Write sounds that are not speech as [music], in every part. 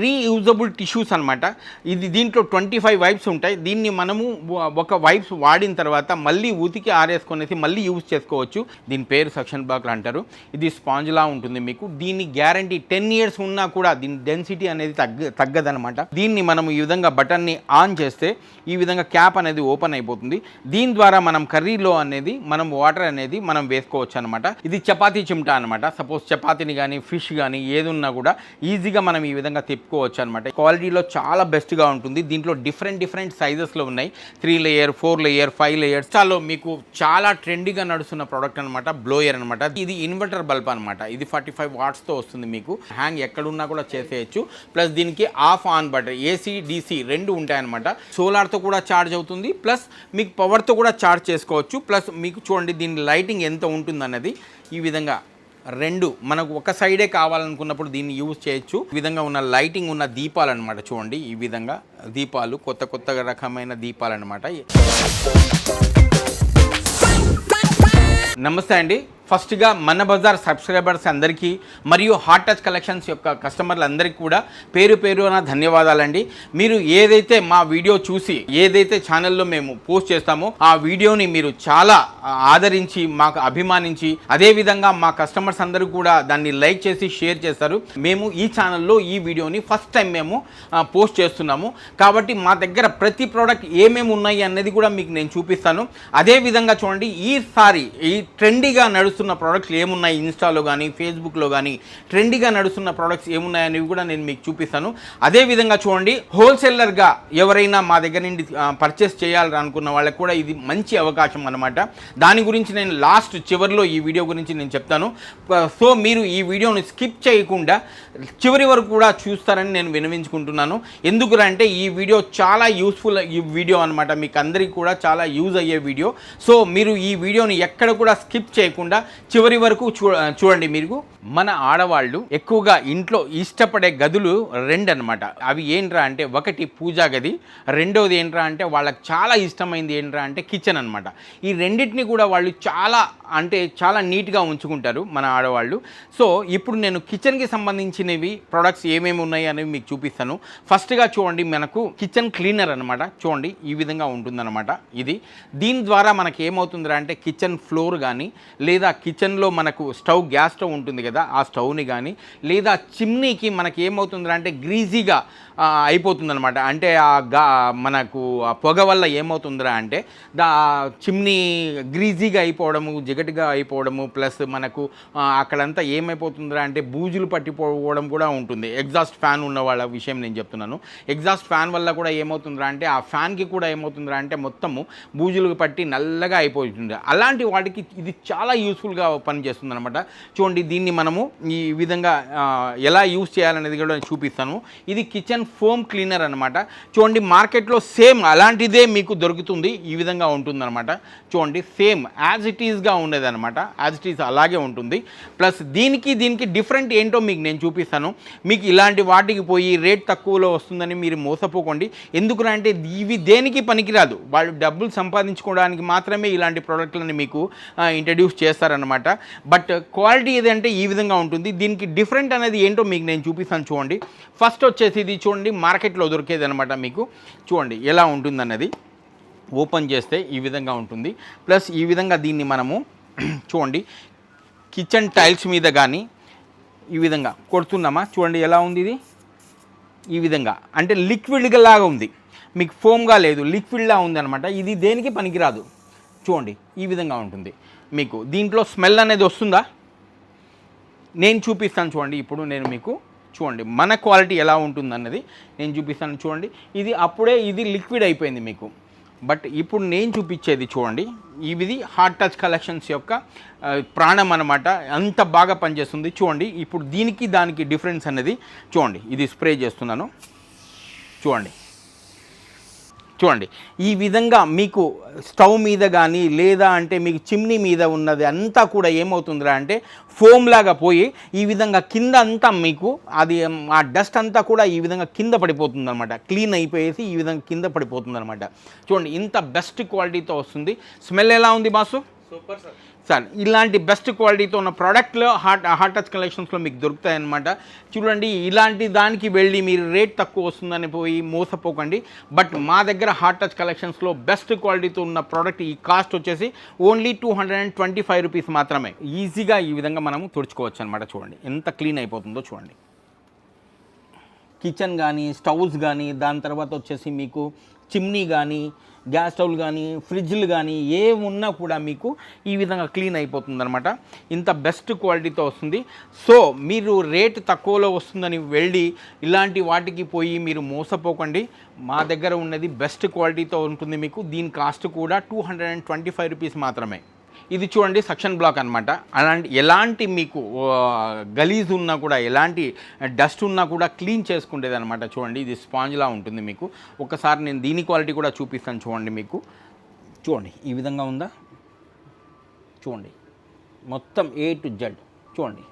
Reusable tissues అనమాట ఇది దీంట్లో ట్వంటీ ఫైవ్ వైప్స్ ఉంటాయి. దీన్ని మనము ఒక వైప్స్ వాడిన తర్వాత మళ్ళీ ఉతికి ఆరేసుకునేసి మళ్ళీ యూజ్ చేసుకోవచ్చు. దీని పేరు సక్షన్ బాక్లు అంటారు. ఇది స్పాంజ్లా ఉంటుంది మీకు. దీని గ్యారంటీ టెన్ ఇయర్స్ ఉన్నా కూడా దీని డెన్సిటీ అనేది తగ్గ తగ్గదనమాట దీన్ని మనం ఈ విధంగా బటన్ని ఆన్ చేస్తే ఈ విధంగా క్యాప్ అనేది ఓపెన్ అయిపోతుంది. దీని ద్వారా మనం కర్రీలో అనేది మనం వాటర్ అనేది మనం వేసుకోవచ్చు అనమాట ఇది చపాతీ చిమ్టా అనమాట సపోజ్ చపాతీని కానీ ఫిష్ కానీ ఏది ఉన్నా కూడా ఈజీగా మనం ఈ విధంగా తిప్పుకోవచ్చు అనమాట క్వాలిటీలో చాలా బెస్ట్గా ఉంటుంది. దీంట్లో డిఫరెంట్ డిఫరెంట్ సైజెస్లో ఉన్నాయి. Three layer four layer five layers చాలా మీకు చాలా ట్రెండీగా నడుస్తున్న ప్రోడక్ట్ అనమాట బ్లోయర్ అనమాట ఇది ఇన్వర్టర్ బల్బ్ అనమాట ఇది ఫార్టీ ఫైవ్ వాట్స్తో వస్తుంది మీకు. హ్యాంగ్ ఎక్కడున్నా కూడా చేసేయచ్చు. ప్లస్ దీనికి off on button AC DC రెండు ఉంటాయన్నమాట. సోలార్తో కూడా ఛార్జ్ అవుతుంది. ప్లస్ మీకు పవర్తో కూడా ఛార్జ్ చేసుకోవచ్చు. ప్లస్ మీకు చూడండి దీని లైటింగ్ ఎంత ఉంటుందన్నది ఈ విధంగా రెండు మనకు ఒక సైడే కావాలనుకున్నప్పుడు దీన్ని యూజ్ చేయొచ్చు. ఈ విధంగా ఉన్న లైటింగ్ ఉన్న దీపాలు అనమాట చూడండి. ఈ విధంగా దీపాలు కొత్త కొత్త రకమైన దీపాలు అనమాట నమస్తే అండి. ఫస్ట్గా మన బజార్ సబ్స్క్రైబర్స్ అందరికీ మరియు హాట్ టచ్ కలెక్షన్స్ యొక్క కస్టమర్లందరికీ కూడా పేరు పేరున ధన్యవాదాలండి. మీరు ఏదైతే మా వీడియో చూసి ఏదైతే ఛానల్లో మేము పోస్ట్ చేస్తామో ఆ వీడియోని మీరు చాలా ఆదరించి మాకు అభిమానించి అదేవిధంగా మా కస్టమర్స్ అందరూ కూడా దాన్ని లైక్ చేసి షేర్ చేస్తారు. మేము ఈ ఛానల్లో ఈ వీడియోని ఫస్ట్ టైం మేము పోస్ట్ చేస్తున్నాము. కాబట్టి మా దగ్గర ప్రతి ప్రోడక్ట్ ఏమేమి ఉన్నాయి అనేది కూడా మీకు నేను చూపిస్తాను. అదే విధంగా చూడండి ఈసారి ఈ ట్రెండీగా నడుస్తున్న ప్రోడక్ట్స్ ఏమున్నాయి ఇన్స్టాలో కానీ ఫేస్బుక్లో కానీ ట్రెండీగా నడుస్తున్న ప్రోడక్ట్స్ ఏమున్నాయి అనేవి కూడా నేను మీకు చూపిస్తాను. అదే విధంగా చూడండి హోల్సేలర్గా ఎవరైనా మా దగ్గర నుండి పర్చేస్ చేయాలని అనుకున్న వాళ్ళకి కూడా ఇది మంచి అవకాశం అనమాట దాని గురించి నేను లాస్ట్ చివరిలో ఈ వీడియో గురించి నేను చెప్తాను. సో మీరు ఈ వీడియోని స్కిప్ చేయకుండా చివరి వరకు కూడా చూస్తారని నేను వినవించుకుంటున్నాను ఎందుకంటే ఈ వీడియో చాలా యూస్ఫుల్ ఈ వీడియో అనమాట మీకు అందరికీ కూడా చాలా యూజ్ అయ్యే వీడియో సో మీరు ఈ వీడియోని ఎక్కడ కూడా స్కిప్ చేయకుండా చివరి వరకు చూ చూడండి మీరు. మన ఆడవాళ్ళు ఎక్కువగా ఇంట్లో ఇష్టపడే గదులు రెండు అనమాట అవి ఏంట్రా అంటే ఒకటి పూజా గది రెండోది ఏంట్రా అంటే వాళ్ళకి చాలా ఇష్టమైంది ఏంట్రా అంటే కిచెన్ అనమాట ఈ రెండింటిని కూడా వాళ్ళు చాలా అంటే చాలా నీట్గా ఉంచుకుంటారు మన ఆడవాళ్ళు. సో ఇప్పుడు నేను కిచెన్కి సంబంధించినవి ప్రొడక్ట్స్ ఏమేమి ఉన్నాయి అనేవి మీకు చూపిస్తాను. ఫస్ట్గా చూడండి మనకు కిచెన్ క్లీనర్ అనమాట చూడండి ఈ విధంగా ఉంటుందన్నమాట ఇది. దీని ద్వారా మనకి ఏమవుతుందిరా అంటే కిచెన్ ఫ్లోర్ కానీ లేదా కిచెన్లో మనకు స్టవ్ గ్యాస్ స్టవ్ ఉంటుంది కదా ఆ స్టవ్ని కానీ లేదా చిమ్నీకి మనకి ఏమవుతుందిరా అంటే గ్రీజీగా అయిపోతుందనమాట అంటే ఆ గా మనకు ఆ పొగ వల్ల ఏమవుతుందిరా అంటే దా చిమ్నీ గ్రీజీగా అయిపోవడము జిగటిగా అయిపోవడము ప్లస్ మనకు అక్కడంతా ఏమైపోతుందిరా అంటే బూజులు పట్టిపోవడం కూడా ఉంటుంది. ఎగ్జాస్ట్ ఫ్యాన్ ఉన్న వాళ్ళ విషయం నేను చెప్తున్నాను. ఎగ్జాస్ట్ ఫ్యాన్ వల్ల కూడా ఏమవుతుందిరా అంటే ఆ ఫ్యాన్కి కూడా ఏమవుతుందిరా అంటే మొత్తము బూజులు పట్టి నల్లగా అయిపోతుంది. అలాంటి వాటికి ఇది చాలా యూస్ఫుల్గా పనిచేస్తుంది అనమాట చూడండి దీన్ని మనము ఈ విధంగా ఎలా యూస్ చేయాలనేది కూడా నేను చూపిస్తాను. ఇది కిచెన్ ఫోమ్ క్లీనర్ అనమాట చూడండి మార్కెట్లో సేమ్ అలాంటిదే మీకు దొరుకుతుంది. ఈ విధంగా ఉంటుందన్నమాట. చూడండి సేమ్ యాజ్ ఇట్ ఈస్గా ఉండేది అనమాట యాజ్ ఇట్ ఈస్ అలాగే ఉంటుంది. ప్లస్ దీనికి దీనికి డిఫరెంట్ ఏంటో మీకు నేను చూపిస్తాను. మీకు ఇలాంటి వాటికి పోయి రేట్ తక్కువలో వస్తుందని మీరు మోసపోకండి. ఎందుకంటే ఇవి దేనికి పనికిరాదు. వాళ్ళు డబ్బులు సంపాదించుకోవడానికి మాత్రమే ఇలాంటి ప్రోడక్ట్లని మీకు ఇంట్రడ్యూస్ చేస్తారనమాట బట్ క్వాలిటీ ఏదంటే ఈ విధంగా ఉంటుంది. దీనికి డిఫరెంట్ అనేది ఏంటో మీకు నేను చూపిస్తాను చూడండి. ఫస్ట్ వచ్చేసి ఇది చూడండి మార్కెట్లో దొరికేది అనమాట మీకు. చూడండి ఎలా ఉంటుందన్నది. ఓపెన్ చేస్తే ఈ విధంగా ఉంటుంది. ప్లస్ ఈ విధంగా దీన్ని మనము [clears throat] చూడండి కిచెన్ టైల్స్ మీద కానీ ఈ విధంగా కొడుతున్నామా? చూడండి ఎలా ఉంది ఇది? ఈ విధంగా. అంటే లిక్విడ్గా లాగా ఉంది. మీకు ఫోమ్గా లేదు లిక్విడ్లా ఉంది అనమాట ఇది దేనికి పనికిరాదు. చూడండి ఈ విధంగా ఉంటుంది. మీకు దీంట్లో స్మెల్ అనేది వస్తుందా? నేను చూపిస్తాను చూడండి ఇప్పుడు నేను మీకు చూడండి మన క్వాలిటీ ఎలా ఉంటుందన్నది నేను చూపిస్తాను చూడండి. ఇది అప్పుడే ఇది లిక్విడ్ అయిపోయింది మీకు. బట్ ఇప్పుడు నేను చూపించేది చూడండి ఇది హార్ట్ టచ్ కలెక్షన్స్ యొక్క ప్రాణం అనమాట అంత బాగా పనిచేస్తుంది చూడండి. ఇప్పుడు దీనికి దానికి డిఫరెన్స్ అనేది చూడండి ఇది స్ప్రే చేస్తున్నాను. చూడండి. చూడండి ఈ విధంగా మీకు స్టవ్ మీద కానీ లేదా అంటే మీకు చిమ్నీ మీద ఉన్నది అంతా కూడా ఏమవుతుందిరా అంటే ఫోమ్ లాగా పోయి ఈ విధంగా కింద అంతా మీకు అది ఆ డస్ట్ అంతా కూడా ఈ విధంగా కింద పడిపోతుంది అనమాట క్లీన్ అయిపోయేసి ఈ విధంగా కింద పడిపోతుంది అనమాట చూడండి ఇంత బెస్ట్ క్వాలిటీతో వస్తుంది. స్మెల్ ఎలా ఉంది బాసు? Super sir. సార్ ఇలాంటి బెస్ట్ క్వాలిటీతో ఉన్న ప్రోడక్ట్లో హాట్ హాట్ టచ్ కలెక్షన్స్లో మీకు దొరుకుతాయన్నమాట. చూడండి ఇలాంటి దానికి వెళ్ళి మీరు రేట్ తక్కువ వస్తుందని పోయి మోసపోకండి. బట్ మా దగ్గర హాట్ టచ్ కలెక్షన్స్లో బెస్ట్ క్వాలిటీతో ఉన్న ప్రోడక్ట్ ఈ కాస్ట్ వచ్చేసి only two hundred and twenty five rupees మాత్రమే. ఈజీగా ఈ విధంగా మనము తుడుచుకోవచ్చు అనమాట చూడండి. ఎంత క్లీన్ అయిపోతుందో చూడండి. కిచెన్ కానీ స్టవ్స్ కానీ దాని తర్వాత వచ్చేసి మీకు చిమ్నీ కానీ గ్యాస్ స్టవ్లు కానీ ఫ్రిడ్జ్లు కానీ ఏ ఉన్నా కూడా మీకు ఈ విధంగా క్లీన్ అయిపోతుంది అనమాట ఇంత బెస్ట్ క్వాలిటీతో వస్తుంది. సో మీరు రేట్ తక్కువలో వస్తుందని వెళ్ళి ఇలాంటి వాటికి పోయి మీరు మోసపోకండి. మా దగ్గర ఉన్నది బెస్ట్ క్వాలిటీతో ఉంటుంది మీకు. దీని కాస్ట్ కూడా two hundred and twenty five rupees మాత్రమే. ఇది చూడండి సక్షన్ బ్లాక్ అనమాట అలాంటి ఎలాంటి మీకు గలీజ్ ఉన్నా కూడా ఎలాంటి డస్ట్ ఉన్నా కూడా క్లీన్ చేసుకుంటేది అనమాట చూడండి. ఇది స్పాంజ్లా ఉంటుంది మీకు. ఒకసారి నేను దీని క్వాలిటీ కూడా చూపిస్తాను చూడండి మీకు. చూడండి ఈ విధంగా ఉందా? చూడండి. మొత్తం ఏ టు జెడ్ చూడండి.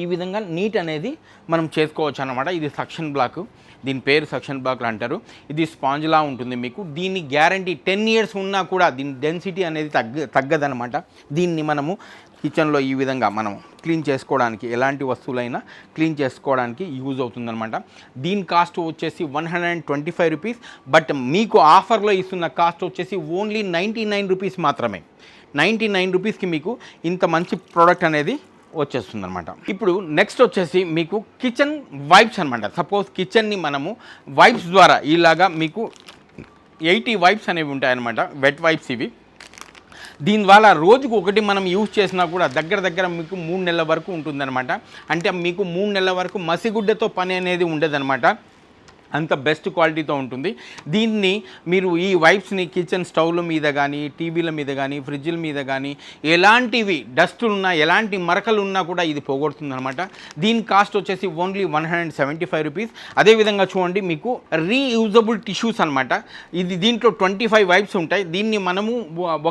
ఈ విధంగా నీట్ అనేది మనం చేసుకోవచ్చు అనమాట ఇది సక్షన్ బ్లాక్. దీని పేరు సక్షన్ బ్లాక్లు అంటారు. ఇది స్పాంజ్లా ఉంటుంది మీకు. దీని గ్యారంటీ టెన్ ఇయర్స్ ఉన్నా కూడా దీని డెన్సిటీ అనేది తగ్గ తగ్గదనమాట దీన్ని మనము కిచెన్లో ఈ విధంగా మనం క్లీన్ చేసుకోవడానికి ఎలాంటి వస్తువులైనా క్లీన్ చేసుకోవడానికి యూజ్ అవుతుందన్నమాట. దీని కాస్ట్ వచ్చేసి one hundred and twenty five rupees. But మీకు ఆఫర్లో ఇస్తున్న కాస్ట్ వచ్చేసి ఓన్లీ నైంటీ నైన్ రూపీస్ మాత్రమే. నైంటీ నైన్ రూపీస్కి మీకు ఇంత మంచి ప్రోడక్ట్ అనేది వచ్చేస్తుంది అనమాట ఇప్పుడు నెక్స్ట్ వచ్చేసి మీకు కిచెన్ వైప్స్ అనమాట సపోజ్ కిచెన్ని మనము వైప్స్ ద్వారా ఇలాగా మీకు ఎయిటీ వైప్స్ అనేవి ఉంటాయన్నమాట. వెట్ వైప్స్ ఇవి. దీనివల్ల రోజుకు ఒకటి మనం యూజ్ చేసినా కూడా దగ్గర దగ్గర మీకు మూడు నెలల వరకు ఉంటుందన్నమాట. అంటే మీకు మూడు నెలల వరకు మసిగుడ్డతో పని అనేది ఉండదన్నమాట. అంత బెస్ట్ క్వాలిటీతో ఉంటుంది. దీన్ని మీరు ఈ వైప్స్ని కిచెన్ స్టవ్ల మీద కానీ టీవీల మీద కానీ ఫ్రిడ్జ్ల మీద కానీ ఎలాంటివి డస్టులు ఉన్నా ఎలాంటి మరకలు ఉన్నా కూడా ఇది పోగొడుతుంది అనమాట దీని కాస్ట్ వచ్చేసి only one hundred seventy five rupees. అదేవిధంగా చూడండి మీకు రీయూజబుల్ టిష్యూస్ అనమాట ఇది దీంట్లో ట్వంటీ ఫైవ్ వైప్స్ ఉంటాయి. దీన్ని మనము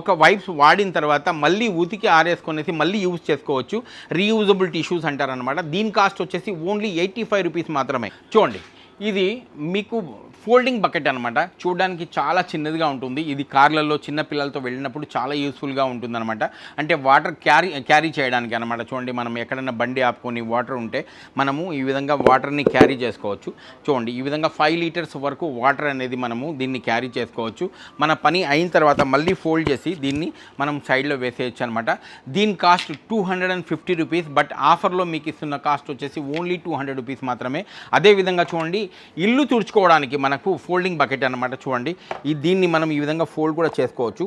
ఒక వైప్స్ వాడిన తర్వాత మళ్ళీ ఉతికి ఆరేసుకునేసి మళ్ళీ యూజ్ చేసుకోవచ్చు. రీయూజబుల్ టిష్యూస్ అంటారనమాట దీని కాస్ట్ వచ్చేసి ఓన్లీ ఎయిటీ ఫైవ్ రూపీస్ మాత్రమే. చూడండి. ఇది మీకు ఫోల్డింగ్ బకెట్ అనమాట చూడడానికి చాలా చిన్నదిగా ఉంటుంది. ఇది కార్లలో చిన్న పిల్లలతో వెళ్ళినప్పుడు చాలా యూస్ఫుల్గా ఉంటుందన్నమాట. అంటే వాటర్ క్యారీ క్యారీ చేయడానికి అనమాట చూడండి మనం ఎక్కడైనా బండి ఆపుకొని వాటర్ ఉంటే మనము ఈ విధంగా వాటర్ని క్యారీ చేసుకోవచ్చు. చూడండి ఈ విధంగా ఫైవ్ లీటర్స్ వరకు వాటర్ అనేది మనము దీన్ని క్యారీ చేసుకోవచ్చు. మన పని అయిన తర్వాత మళ్ళీ ఫోల్డ్ చేసి దీన్ని మనం సైడ్లో వేసేయచ్చు అనమాట దీని cost two hundred and fifty rupees but ఆఫర్లో మీకు ఇస్తున్న కాస్ట్ వచ్చేసి ఓన్లీ టూ హండ్రెడ్ రూపీస్ మాత్రమే. అదేవిధంగా చూడండి ఇల్లు తుడుచుకోవడానికి మనకు ఫోల్డింగ్ బకెట్ అనమాట చూడండి. ఈ దీన్ని మనం ఈ విధంగా ఫోల్డ్ కూడా చేసుకోవచ్చు.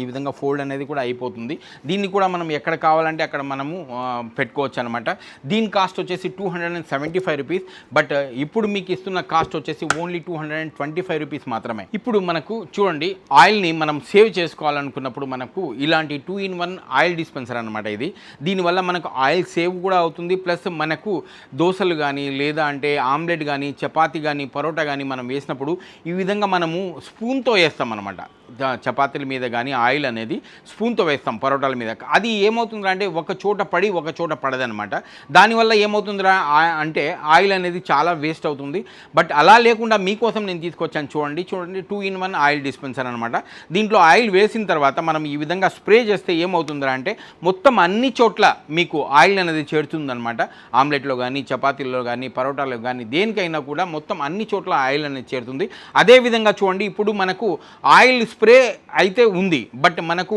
ఈ విధంగా ఫోల్డ్ అనేది కూడా అయిపోతుంది. దీన్ని కూడా మనం ఎక్కడ కావాలంటే అక్కడ మనము పెట్టుకోవచ్చు అనమాట దీని కాస్ట్ వచ్చేసి two hundred and seventy five rupees. But ఇప్పుడు మీకు ఇస్తున్న కాస్ట్ వచ్చేసి only two hundred and twenty five rupees మాత్రమే. ఇప్పుడు మనకు చూడండి ఆయిల్ని మనం సేవ్ చేసుకోవాలనుకున్నప్పుడు మనకు ఇలాంటి two in one oil dispenser అనమాట ఇది. దీనివల్ల మనకు ఆయిల్ సేవ్ కూడా అవుతుంది. ప్లస్ మనకు దోశలు కానీ లేదా అంటే ఆమ్లెట్ కానీ చపాతీ కానీ పరోటా కానీ మనం వేసినప్పుడు ఈ విధంగా మనము స్పూన్తో వేస్తాం అనమాట చపాతీల మీద కానీ ఆయిల్ అనేది స్పూన్తో వేస్తాం పరోటాల మీద. అది ఏమవుతుందిరా అంటే ఒక చోట పడి ఒక చోట పడదనమాట దానివల్ల ఏమవుతుందిరా అంటే ఆయిల్ అనేది చాలా వేస్ట్ అవుతుంది. బట్ అలా లేకుండా మీకోసం నేను తీసుకొచ్చాను చూడండి. చూడండి two in one oil dispenser అనమాట దీంట్లో ఆయిల్ వేసిన తర్వాత మనం ఈ విధంగా స్ప్రే చేస్తే ఏమవుతుందిరా అంటే మొత్తం అన్ని చోట్ల మీకు ఆయిల్ అనేది చేరుతుందనమాట ఆమ్లెట్లో కానీ చపాతీల్లో కానీ పరోటాలో కానీ దేనికైనా కూడా మొత్తం అన్ని చోట్ల ఆయిల్ అనేది చేరుతుంది. అదేవిధంగా చూడండి ఇప్పుడు మనకు ఆయిల్ స్ప్రే అయితే ఉంది. బట్ మనకు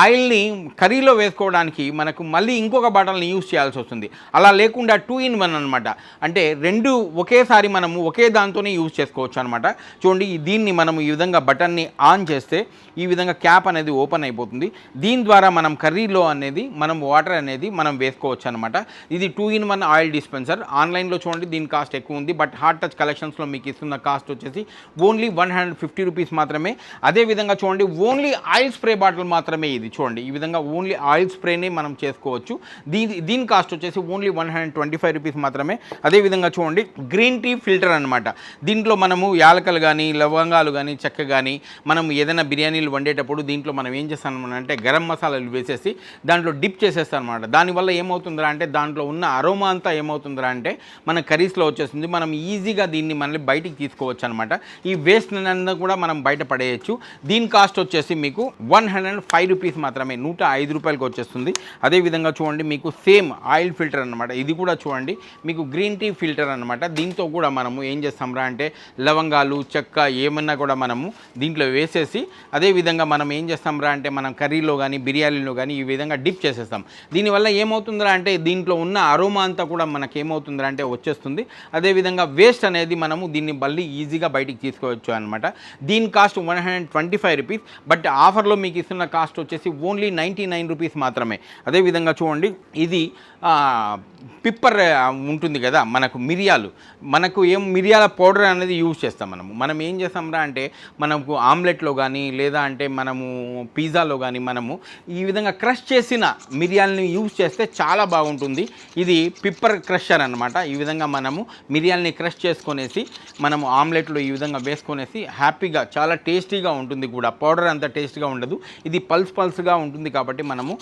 ఆయిల్ని కర్రీలో వేసుకోవడానికి మనకు మళ్ళీ ఇంకొక బాటల్ని యూజ్ చేయాల్సి వస్తుంది. అలా లేకుండా టూ ఇన్ వన్ అనమాట అంటే రెండు ఒకేసారి మనము ఒకే దాంతోనే యూజ్ చేసుకోవచ్చు అనమాట చూడండి దీన్ని మనము ఈ విధంగా బటన్ని ఆన్ చేస్తే ఈ విధంగా క్యాప్ అనేది ఓపెన్ అయిపోతుంది. దీని ద్వారా మనం కర్రీలో అనేది మనం వాటర్ అనేది మనం వేసుకోవచ్చు అనమాట ఇది two in one oil dispenser. ఆన్లైన్లో చూడండి దీని కాస్ట్ ఎక్కువ ఉంది. బట్ హార్ట్ టచ్ కలెక్షన్స్లో మీకు ఇస్తున్న కాస్ట్ వచ్చేసి only one hundred fifty rupees మాత్రమే. అదే విధంగా చూడండి ఓన్లీ ఆయిల్ స్ప్రే బాటిల్ మాత్రమే ఇది. చూడండి ఈ విధంగా ఓన్లీ ఆయిల్ స్ప్రేనే మనం చేసుకోవచ్చు. దీని దీని కాస్ట్ వచ్చేసి only one hundred twenty five rupees మాత్రమే. అదే విధంగా చూడండి గ్రీన్ టీ ఫిల్టర్ అనమాట దీంట్లో మనము యాలకలు కానీ లవంగాలు కానీ చెక్క కానీ మనం ఏదైనా బిర్యానీలు వండేటప్పుడు దీంట్లో మనం ఏం చేస్తాం అంటే గరం మసాలాలు వేసేసి దాంట్లో డిప్ చేసేస్తాం అనమాట దానివల్ల ఏమవుతుందిరా అంటే దాంట్లో ఉన్న అరోమా అంతా ఏమవుతుందిరా అంటే మన కర్రీస్లో వచ్చేస్తుంది. మనం ఈజీగా దీన్ని మనల్ని బయటికి తీసుకోవచ్చు అనమాట ఈ వేస్ట్ అన్న కూడా మనం బయట పడేయచ్చు. దీని కాస్ట్ వచ్చేసి మీకు one hundred and five rupees మాత్రమే నూట ఐదు రూపాయలకి వచ్చేస్తుంది. అదేవిధంగా చూడండి మీకు సేమ్ ఆయిల్ ఫిల్టర్ అనమాట ఇది కూడా చూడండి మీకు గ్రీన్ టీ ఫిల్టర్ అనమాట దీంతో కూడా మనము ఏం చేస్తాంరా అంటే లవంగాలు చెక్క ఏమన్నా కూడా మనము దీంట్లో వేసేసి అదేవిధంగా మనం ఏం చేస్తాంరా అంటే మనం కర్రీలో కానీ బిర్యానీలో కానీ ఈ విధంగా డిప్ చేసేస్తాం. దీనివల్ల ఏమవుతుందిరా అంటే దీంట్లో ఉన్న అరోమా అంతా కూడా మనకి ఏమవుతుందిరా అంటే వచ్చేస్తుంది. అదేవిధంగా వేస్ట్ అనేది మనము దీన్ని మళ్ళీ ఈజీగా బయటికి తీసుకోవచ్చు అనమాట దీని cost one hundred twenty five rupees but ఆఫర్లో మీకు ఇస్తున్న కాస్ట్ వచ్చేసి ఓన్లీ నైంటీ నైన్ రూపీస్ మాత్రమే అదేవిధంగా చూడండి ఇది పిప్పర్ ఉంటుంది కదా మనకు మిరియాలు. మనకు ఏం మిరియాల పౌడర్ అనేది యూజ్ చేస్తాం మనము. మనం ఏం చేస్తాంరా అంటే మనకు ఆమ్లెట్లో కానీ లేదా అంటే మనము పిజ్జాలో కానీ మనము ఈ విధంగా క్రష్ చేసిన మిరియాలని యూజ్ చేస్తే చాలా బాగుంటుంది. ఇది పిప్పర్ క్రషర్ అనమాట ఈ విధంగా మనము మిరియాలని క్రష్ చేసుకొనేసి మనము ఆమ్లెట్లో ఈ విధంగా వేసుకొనేసి హ్యాపీగా చాలా టేస్టీగా ఉంటుంది కూడా. పౌడర్ అంత టేస్ట్గా ఉండదు. ఇది పల్స్ పల్స్గా ఉంటుంది కాబట్టి మనము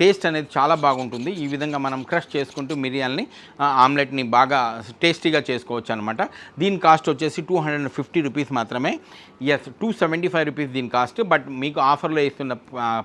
టేస్ట్ అనేది చాలా బాగుంటుంది. ఈ విధంగా మనం క్రష్ చేసుకుంటూ మిరియాలని ఆమ్లెట్ని బాగా టేస్టీగా చేసుకోవచ్చు అనమాట దీని కాస్ట్ వచ్చేసి two hundred and fifty rupees మాత్రమే. Yes two seventy five rupees దీని కాస్ట్ బట్ మీకు ఆఫర్లో ఇస్తున్న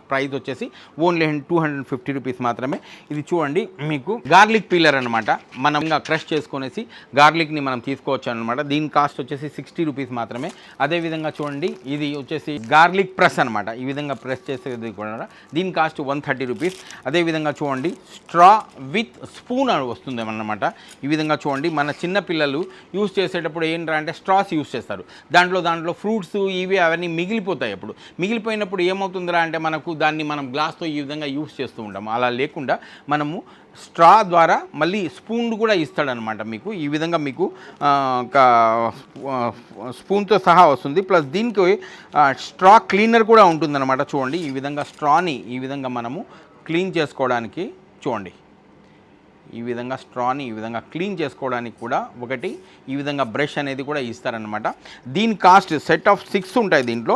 ప్రైస్ వచ్చేసి only two hundred fifty rupees మాత్రమే. ఇది చూడండి మీకు గార్లిక్ పీలర్ అనమాట మనం క్రష్ చేసుకునేసి గార్లిక్ని మనం తీసుకోవచ్చు అనమాట దీని కాస్ట్ వచ్చేసి సిక్స్టీ రూపీస్ మాత్రమే. అదేవిధంగా చూడండి ఇది వచ్చేసి గార్లిక్ ప్రెస్ అనమాట ఈ విధంగా ప్రెస్ చేసేది కూడా. దీని కాస్ట్ వన్ థర్టీ రూపీస్. అదేవిధంగా చూడండి స్ట్రా విత్ స్పూన్ అని వస్తుంది అనమాట ఈ విధంగా చూడండి మన చిన్న పిల్లలు యూస్ చేసేటప్పుడు ఏంటంటే అంటే స్ట్రాస్ యూస్ చేస్తారు. దాంట్లో దాంట్లో ఫ్రూట్స్ ఇవి అవన్నీ మిగిలిపోతాయి అప్పుడు. మిగిలిపోయినప్పుడు ఏమవుతుందిరా అంటే మనకు దాన్ని మనం గ్లాస్తో ఈ విధంగా యూస్ చేస్తూ ఉంటాము. అలా లేకుండా మనము స్ట్రా ద్వారా మళ్ళీ స్పూన్ కూడా ఇస్తాడనమాట మీకు. ఈ విధంగా మీకు ఒక స్పూన్తో సహా వస్తుంది. ప్లస్ దీనికి స్ట్రా క్లీనర్ కూడా ఉంటుందన్నమాట. చూడండి ఈ విధంగా స్ట్రాని ఈ విధంగా మనము క్లీన్ చేసుకోవడానికి చూడండి. ఈ విధంగా స్ట్రాని ఈ విధంగా క్లీన్ చేసుకోవడానికి కూడా ఒకటి ఈ విధంగా బ్రష్ అనేది కూడా ఇస్తారనమాట దీని కాస్ట్ సెట్ ఆఫ్ సిక్స్ ఉంటాయి దీంట్లో.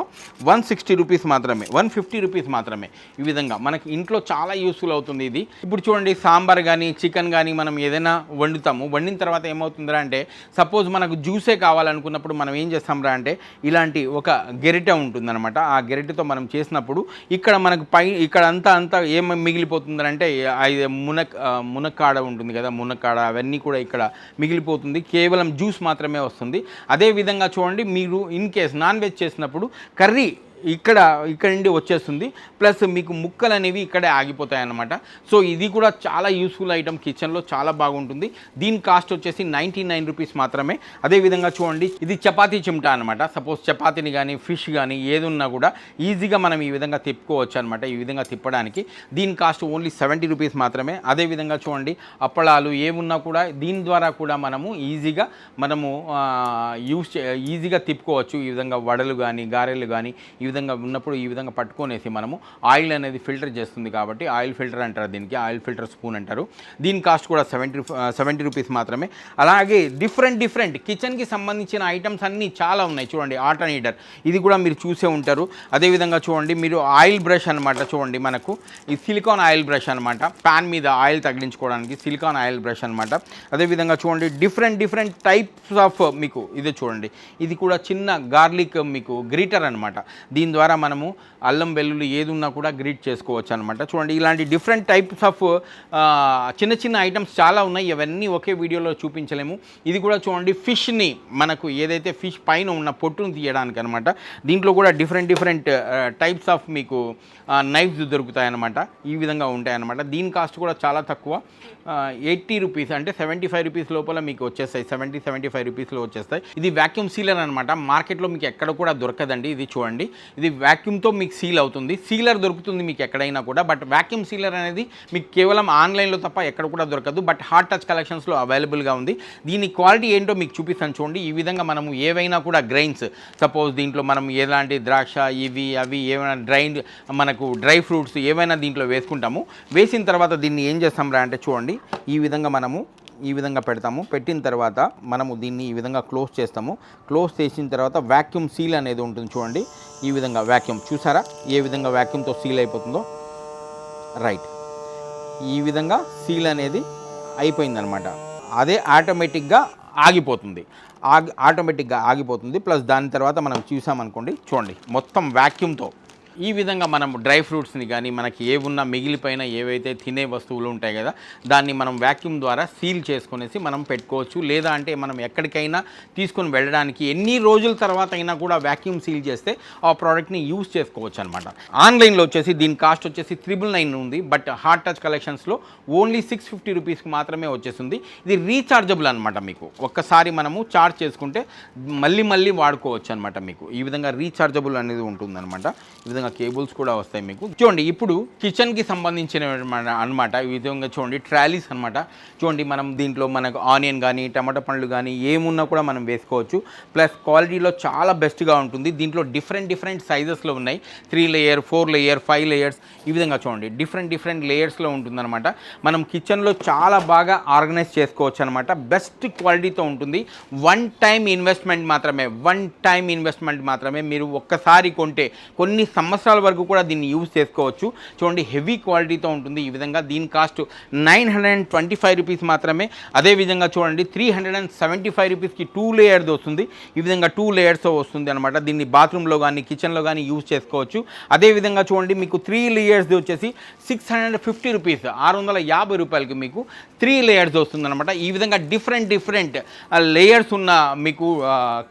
వన్ సిక్స్టీ రూపీస్ మాత్రమే వన్ ఫిఫ్టీ రూపీస్ మాత్రమే. ఈ విధంగా మనకి ఇంట్లో చాలా యూస్ఫుల్ అవుతుంది ఇది. ఇప్పుడు చూడండి సాంబార్ కానీ చికెన్ కానీ మనం ఏదైనా వండుతాము. వండిన తర్వాత ఏమవుతుందిరా అంటే సపోజ్ మనకు జ్యూసే కావాలనుకున్నప్పుడు మనం ఏం చేస్తాంరా అంటే ఇలాంటి ఒక గెరిటె ఉంటుందన్నమాట. ఆ గెరిటెతో మనం చేసినప్పుడు ఇక్కడ మనకు పై ఇక్కడ అంతా అంతా ఏం మిగిలిపోతుందంటే అది మునక్ మునక్కాడ ఉంటుంది కదా మునక్కాడ అవన్నీ కూడా ఇక్కడ మిగిలిపోతుంది. కేవలం జ్యూస్ మాత్రమే వస్తుంది. అదే విధంగా చూడండి మీరు ఇన్ కేస్ నాన్ వెజ్ చేసినప్పుడు కర్రీ ఇక్కడ ఇక్కడ నుండి వచ్చేస్తుంది. ప్లస్ మీకు ముక్కలు అనేవి ఇక్కడే ఆగిపోతాయి అన్నమాట సో ఇది కూడా చాలా యూస్ఫుల్ ఐటమ్ కిచెన్లో చాలా బాగుంటుంది. దీని కాస్ట్ వచ్చేసి నైంటీ నైన్ రూపీస్ మాత్రమే అదేవిధంగా చూడండి ఇది చపాతీ చిమ్టా అనమాట సపోజ్ చపాతీని కానీ ఫిష్ కానీ ఏది ఉన్నా కూడా ఈజీగా మనం ఈ విధంగా తిప్పుకోవచ్చు అనమాట ఈ విధంగా తిప్పడానికి. దీని కాస్ట్ ఓన్లీ సెవెంటీ రూపీస్ మాత్రమే. అదేవిధంగా చూడండి అప్పడాలు ఏమున్నా కూడా దీని ద్వారా కూడా మనము ఈజీగా మనము యూస్ ఈజీగా తిప్పుకోవచ్చు. ఈ విధంగా వడలు కానీ గారెలు కానీ ఈ విధంగా ఉన్నప్పుడు ఈ విధంగా పట్టుకొనేసి మనము ఆయిల్ అనేది ఫిల్టర్ చేస్తుంది కాబట్టి ఆయిల్ ఫిల్టర్ అంటారు దీనికి ఆయిల్ ఫిల్టర్ స్పూన్ అంటారు. దీని కాస్ట్ కూడా సెవెంటీ సెవెంటీ రూపీస్ మాత్రమే. అలాగే డిఫరెంట్ డిఫరెంట్ కిచెన్కి సంబంధించిన ఐటమ్స్ అన్నీ చాలా ఉన్నాయి. చూడండి ఆల్టర్నేటర్. ఇది కూడా మీరు చూసే ఉంటారు. అదేవిధంగా చూడండి మీరు ఆయిల్ బ్రష్ అనమాట చూడండి మనకు. ఈ సిలికాన్ ఆయిల్ బ్రష్ అనమాట ప్యాన్ మీద ఆయిల్ తగిలించుకోవడానికి సిలికాన్ ఆయిల్ బ్రష్ అనమాట అదేవిధంగా చూడండి డిఫరెంట్ డిఫరెంట్ టైప్స్ ఆఫ్ మీకు ఇది చూడండి. ఇది కూడా చిన్న గార్లిక్ మీకు గ్రీటర్ అనమాట దీని ద్వారా మనము అల్లం వెల్లుల్లి ఏది ఉన్నా కూడా గ్రీట్ చేసుకోవచ్చు అనమాట చూడండి ఇలాంటి డిఫరెంట్ టైప్స్ ఆఫ్ చిన్న చిన్న ఐటమ్స్ చాలా ఉన్నాయి. ఇవన్నీ ఒకే వీడియోలో చూపించలేము. ఇది కూడా చూడండి ఫిష్ని మనకు ఏదైతే ఫిష్ పైన ఉన్న పొట్టును తీయడానికి అనమాట దీంట్లో కూడా డిఫరెంట్ డిఫరెంట్ టైప్స్ ఆఫ్ మీకు నైఫ్స్ దొరుకుతాయన్నమాట. ఈ విధంగా ఉంటాయన్నమాట. దీని కాస్ట్ కూడా చాలా తక్కువ. ఎయిటీ రూపీస్ అంటే సెవెంటీ ఫైవ్ రూపీస్ లోపల మీకు వచ్చేస్తాయి. సెవెంటీ సెవెంటీ ఫైవ్ రూపీస్లో వచ్చేస్తాయి. ఇది వ్యాక్యూమ్ సీలర్ అనమాట మార్కెట్లో మీకు ఎక్కడ కూడా దొరకదండి. ఇది చూడండి. ఇది వ్యాక్యూమ్తో మీకు సీల్ అవుతుంది. సీలర్ దొరుకుతుంది మీకు ఎక్కడైనా కూడా బట్ వ్యాక్యూమ్ సీలర్ అనేది మీకు కేవలం ఆన్లైన్లో తప్ప ఎక్కడ కూడా దొరకదు. బట్ హార్ట్ టచ్ కలెక్షన్స్లో అవైలబుల్గా ఉంది. దీని క్వాలిటీ ఏంటో మీకు చూపిస్తాను చూడండి. ఈ విధంగా మనము ఏవైనా కూడా గ్రైన్స్ సపోజ్ దీంట్లో మనం ఎలాంటి ద్రాక్ష ఇవి అవి ఏమైనా డ్రైన్ మనకు డ్రై ఫ్రూట్స్ ఏవైనా దీంట్లో వేసుకుంటాము. వేసిన తర్వాత దీన్ని ఏం చేస్తాం రా అంటే చూడండి. ఈ విధంగా మనము ఈ విధంగా పెడతాము. పెట్టిన తర్వాత మనము దీన్ని ఈ విధంగా క్లోజ్ చేస్తాము. క్లోజ్ చేసిన తర్వాత వ్యాక్యూమ్ సీల్ అనేది ఉంటుంది చూడండి. ఈ విధంగా వ్యాక్యూమ్ చూసారా? ఏ విధంగా వ్యాక్యూమ్తో సీల్ అయిపోతుందో? రైట్. ఈ విధంగా సీల్ అనేది అయిపోయిందనమాట. అదే ఆటోమేటిక్గా ఆగిపోతుంది. ఆగి ఆటోమేటిక్గా ఆగిపోతుంది. ప్లస్ దాని తర్వాత మనం చూసామనుకోండి చూడండి. మొత్తం వ్యాక్యూమ్తో ఈ విధంగా మనం డ్రై ఫ్రూట్స్ని కానీ మనకి ఏ మిగిలిపోయిన ఏవైతే తినే వస్తువులు ఉంటాయి కదా దాన్ని మనం వ్యాక్యూమ్ ద్వారా సీల్ చేసుకునేసి మనం పెట్టుకోవచ్చు. లేదా అంటే మనం ఎక్కడికైనా తీసుకొని వెళ్ళడానికి ఎన్ని రోజుల తర్వాత అయినా కూడా వ్యాక్యూమ్ సీల్ చేస్తే ఆ ప్రోడక్ట్ని యూస్ చేసుకోవచ్చు అనమాట ఆన్లైన్లో వచ్చేసి దీని కాస్ట్ వచ్చేసి త్రిబుల్ నైన్ ఉంది బట్ హార్ట్ టచ్ కలెక్షన్స్లో ఓన్లీ సిక్స్ ఫిఫ్టీ రూపీస్కి మాత్రమే వచ్చేస్తుంది. ఇది రీఛార్జబుల్ అనమాట మీకు. ఒక్కసారి మనము చార్జ్ చేసుకుంటే మళ్ళీ మళ్ళీ వాడుకోవచ్చు అనమాట మీకు. ఈ విధంగా రీఛార్జబుల్ అనేది ఉంటుందన్నమాట. ఈ విధంగా కేబుల్స్ కూడా వస్తాయి మీకు. చూడండి ఇప్పుడు కిచెన్కి సంబంధించిన అనమాట ఈ విధంగా చూడండి ట్రాలీస్ అనమాట చూడండి మనం దీంట్లో మనకు ఆనియన్ కానీ టమాటా పండ్లు కానీ ఏమున్నా కూడా మనం వేసుకోవచ్చు. ప్లస్ క్వాలిటీలో చాలా బెస్ట్గా ఉంటుంది. దీంట్లో డిఫరెంట్ డిఫరెంట్ సైజెస్లో ఉన్నాయి. Three layer four layer five layers ఈ విధంగా చూడండి డిఫరెంట్ డిఫరెంట్ లేయర్స్లో ఉంటుందన్నమాట. మనం కిచెన్లో చాలా బాగా ఆర్గనైజ్ చేసుకోవచ్చు అనమాట బెస్ట్ క్వాలిటీతో ఉంటుంది. వన్ టైం ఇన్వెస్ట్మెంట్ మాత్రమే వన్ టైం ఇన్వెస్ట్మెంట్ మాత్రమే మీరు ఒక్కసారి కొంటే కొన్ని సంవత్సరాల సంవత్సరాల వరకు కూడా దీన్ని యూజ్ చేసుకోవచ్చు. చూడండి హెవీ క్వాలిటీతో ఉంటుంది ఈ విధంగా. దీని cost nine hundred and twenty five rupees మాత్రమే. అదే విధంగా చూడండి three hundred and seventy five రూపీస్కి టూ లేయర్స్ వస్తుంది. ఈ విధంగా టూ లేయర్స్తో వస్తుంది అనమాట దీన్ని బాత్రూంలో కానీ కిచెన్లో కానీ యూజ్ చేసుకోవచ్చు. అదే విధంగా చూడండి మీకు త్రీ లేయర్స్ది వచ్చేసి సిక్స్ హండ్రెడ్ ఫిఫ్టీ రూపీస్ ఆరు వందల యాభై రూపాయలకి మీకు త్రీ లేయర్స్ వస్తుంది అనమాట ఈ విధంగా డిఫరెంట్ డిఫరెంట్ లేయర్స్ ఉన్న మీకు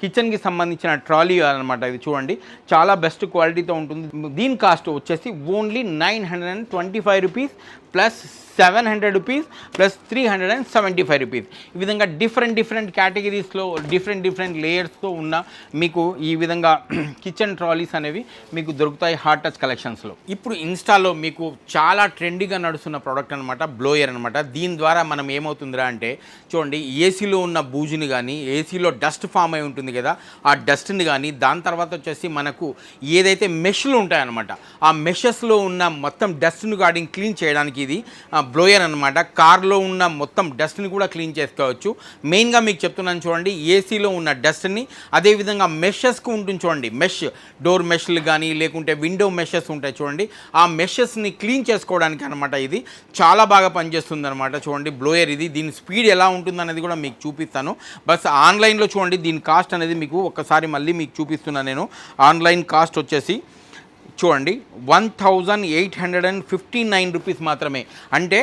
కిచెన్కి సంబంధించిన ట్రాలీ అనమాట ఇది చూడండి. చాలా బెస్ట్ క్వాలిటీతో ఉంటుంది. దీని కాస్ట్ వచ్చేసి only nine hundred and twenty five rupees plus seven hundred rupees plus three hundred and seventy five rupees. ఈ విధంగా డిఫరెంట్ డిఫరెంట్ కేటగిరీస్లో డిఫరెంట్ డిఫరెంట్ లేయర్స్తో ఉన్న మీకు ఈ విధంగా [clears throat] కిచెన్ ట్రాలీస్ అనేవి మీకు దొరుకుతాయి హార్ట్ టచ్ కలెక్షన్స్లో. ఇప్పుడు ఇన్స్టాలో మీకు చాలా ట్రెండీగా నడుస్తున్న ప్రోడక్ట్ అనమాట బ్లోయర్ అనమాట దీని ద్వారా మనం ఏమవుతుందిరా అంటే చూడండి ఏసీలో ఉన్న బూజుని కానీ ఏసీలో డస్ట్ ఫామ్ అయి ఉంటుంది కదా ఆ డస్ట్ని కానీ దాని తర్వాత వచ్చేసి మనకు ఏదైతే మెష్లు ఉంటాయన్నమాట ఆ మెషెస్లో ఉన్న మొత్తం డస్ట్ను గార్డింగ్ క్లీన్ చేయడానికి ఇది బ్లోయర్ అనమాట కార్లో ఉన్న మొత్తం డస్ట్ని కూడా క్లీన్ చేసుకోవచ్చు. మెయిన్గా మీకు చెప్తున్నాను చూడండి ఏసీలో ఉన్న డస్ట్ని అదేవిధంగా మెషెస్కి ఉంటుంది చూడండి. మెష్ డోర్ మెష్లు కానీ లేకుంటే విండో మెషెస్ ఉంటాయి చూడండి. ఆ మెషెస్ని క్లీన్ చేసుకోవడానికి అనమాట ఇది. చాలా బాగా పనిచేస్తుంది అనమాట చూడండి బ్లోయర్ ఇది. దీని స్పీడ్ ఎలా ఉంటుంది అనేది కూడా మీకు చూపిస్తాను. బస్ ఆన్లైన్లో చూడండి దీని కాస్ట్ అనేది మీకు ఒకసారి మళ్ళీ మీకు చూపిస్తున్నాను నేను. ఆన్లైన్ కాస్ట్ వచ్చేసి చూడండి one thousand eight hundred and fifty nine rupees మాత్రమే. అంటే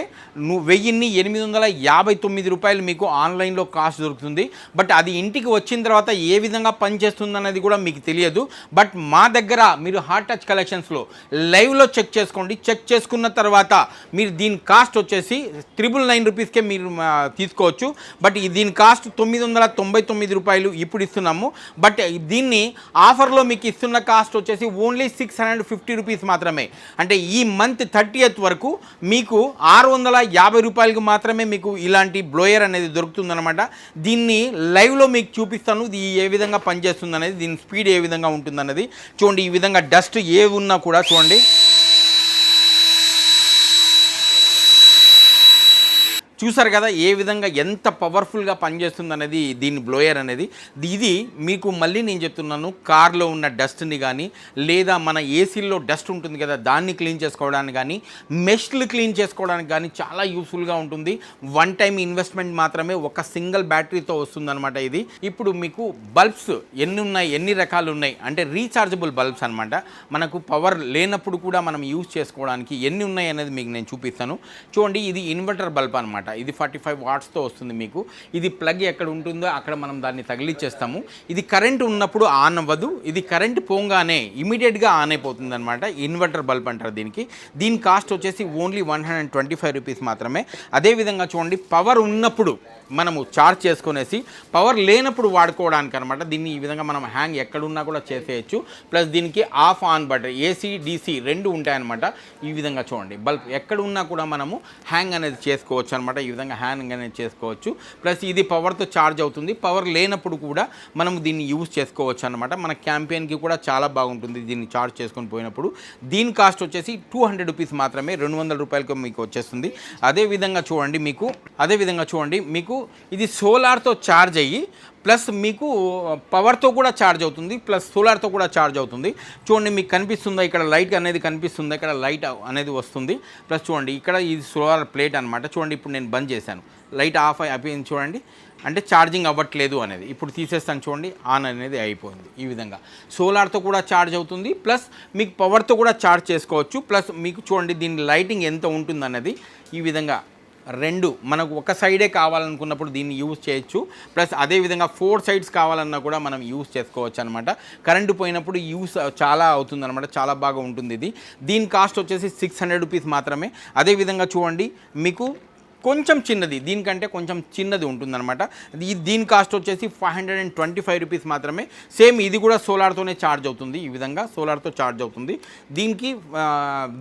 నువ్వు వెయ్యిన్ని ఎనిమిది వందల యాభై తొమ్మిది రూపాయలు మీకు ఆన్లైన్లో కాస్ట్ దొరుకుతుంది. బట్ అది ఇంటికి వచ్చిన తర్వాత ఏ విధంగా పనిచేస్తుంది అనేది కూడా మీకు తెలియదు. బట్ మా దగ్గర మీరు హార్ట్ టచ్ కలెక్షన్స్లో లైవ్లో చెక్ చేసుకోండి. చెక్ చేసుకున్న తర్వాత మీరు దీని కాస్ట్ వచ్చేసి త్రిబుల్ నైన్ రూపీస్కే మీరు తీసుకోవచ్చు. బట్ దీని కాస్ట్ తొమ్మిది వందల తొంభై తొమ్మిది రూపాయలు ఇప్పుడు ఇస్తున్నాము. బట్ దీన్ని ఆఫర్లో మీకు ఇస్తున్న కాస్ట్ వచ్చేసి only six hundred fifty rupees మాత్రమే. అంటే ఈ మంత్ థర్టీయత్ వరకు మీకు ఆరు వందల యాభై రూపాయలకు మాత్రమే మీకు ఇలాంటి బ్లోయర్ అనేది దొరుకుతుందనమాట దీన్ని లైవ్లో మీకు చూపిస్తాను. ఇది ఏ విధంగా పనిచేస్తుంది అనేది దీని స్పీడ్ ఏ విధంగా ఉంటుందన్నది. చూడండి ఈ విధంగా డస్ట్ ఏ ఉన్నా కూడా చూడండి. చూసారు కదా ఏ విధంగా ఎంత పవర్ఫుల్గా పనిచేస్తుంది అనేది దీని బ్లోయర్ అనేది. ఇది మీకు మళ్ళీ నేను చెప్తున్నాను కార్లో ఉన్న డస్ట్ని కానీ లేదా మన ఏసీల్లో డస్ట్ ఉంటుంది కదా దాన్ని క్లీన్ చేసుకోవడానికి కానీ మెష్లు క్లీన్ చేసుకోవడానికి కానీ చాలా యూస్ఫుల్గా ఉంటుంది. వన్ టైం ఇన్వెస్ట్మెంట్ మాత్రమే ఒక సింగిల్ బ్యాటరీతో వస్తుందన్నమాట ఇది. ఇప్పుడు మీకు బల్బ్స్ ఎన్ని ఉన్నాయి ఎన్ని రకాలు ఉన్నాయి అంటే రీఛార్జబుల్ బల్బ్స్ అనమాట మనకు పవర్ లేనప్పుడు కూడా మనం యూజ్ చేసుకోవడానికి ఎన్ని ఉన్నాయి అనేది మీకు నేను చూపిస్తాను. చూడండి ఇది ఇన్వర్టర్ బల్బ్ అనమాట ఇది ఫార్టీ ఫైవ్ వాట్స్తో వస్తుంది మీకు. ఇది ప్లగ్ ఎక్కడ ఉంటుందో అక్కడ మనం దాన్ని తగిలిచ్చేస్తాము. ఇది కరెంట్ ఉన్నప్పుడు ఆన్ అవ్వదు. ఇది కరెంట్ పోగానే ఇమీడియట్గా ఆన్ అయిపోతుంది అనమాట ఇన్వర్టర్ బల్బ్ అంటారు దీనికి. దీని కాస్ట్ వచ్చేసి only one hundred twenty five rupees మాత్రమే. అదేవిధంగా చూడండి పవర్ ఉన్నప్పుడు మనము చార్జ్ చేసుకునేసి పవర్ లేనప్పుడు వాడుకోవడానికి అనమాట దీన్ని ఈ విధంగా మనం హ్యాంగ్ ఎక్కడున్నా కూడా చేసేయచ్చు. ప్లస్ దీనికి off on button AC DC రెండు ఉంటాయన్నమాట. ఈ విధంగా చూడండి. బల్బ్ ఎక్కడ ఉన్నా కూడా మనము హ్యాంగ్ అనేది చేసుకోవచ్చు అనమాట ఈ విధంగా హ్యాంగ్ అనేది చేసుకోవచ్చు. ప్లస్ ఇది పవర్తో ఛార్జ్ అవుతుంది. పవర్ లేనప్పుడు కూడా మనం దీన్ని యూజ్ చేసుకోవచ్చు అనమాట మన క్యాంపెయిన్కి కూడా చాలా బాగుంటుంది దీన్ని ఛార్జ్ చేసుకొని పోయినప్పుడు. దీని కాస్ట్ వచ్చేసి టూ హండ్రెడ్ రూపీస్ మాత్రమే. రెండు వందల రూపాయలకు మీకు వచ్చేస్తుంది. అదే విధంగా చూడండి మీకు అదే విధంగా చూడండి మీకు ఇది సోలార్తో ఛార్జ్ అయ్యి ప్లస్ మీకు పవర్తో కూడా ఛార్జ్ అవుతుంది ప్లస్ సోలార్తో కూడా ఛార్జ్ అవుతుంది. చూడండి మీకు కనిపిస్తుందా? ఇక్కడ లైట్ అనేది కనిపిస్తుంది? ఇక్కడ లైట్ అనేది వస్తుంది. ప్లస్ చూడండి ఇక్కడ ఇది సోలార్ ప్లేట్ అనమాట చూడండి ఇప్పుడు నేను బంద్ చేశాను. లైట్ ఆఫ్ అయిపోయింది చూడండి. అంటే ఛార్జింగ్ అవ్వట్లేదు అనేది. ఇప్పుడు తీసేస్తాను చూడండి ఆన్ అనేది అయిపోయింది ఈ విధంగా. సోలార్తో కూడా ఛార్జ్ అవుతుంది ప్లస్ మీకు పవర్తో కూడా ఛార్జ్ చేసుకోవచ్చు. ప్లస్ మీకు చూడండి దీని లైటింగ్ ఎంత ఉంటుంది అనేది ఈ విధంగా రెండు మనకు ఒక సైడే కావాలనుకున్నప్పుడు దీన్ని యూజ్ చేయొచ్చు. ప్లస్ అదేవిధంగా ఫోర్ సైడ్స్ కావాలన్నా కూడా మనం యూజ్ చేసుకోవచ్చు అనమాట కరెంటు పోయినప్పుడు యూస్ చాలా అవుతుందన్నమాట. చాలా బాగా ఉంటుంది ఇది దీని కాస్ట్ వచ్చేసి సిక్స్ హండ్రెడ్ రూపీస్ మాత్రమే. అదేవిధంగా చూడండి మీకు కొంచెం చిన్నది దీనికంటే కొంచెం చిన్నది ఉంటుందన్నమాట. దీని కాస్ట్ వచ్చేసి five hundred and twenty five rupees మాత్రమే. సేమ్ ఇది కూడా సోలార్తోనే ఛార్జ్ అవుతుంది ఈ విధంగా సోలార్తో ఛార్జ్ అవుతుంది. దీనికి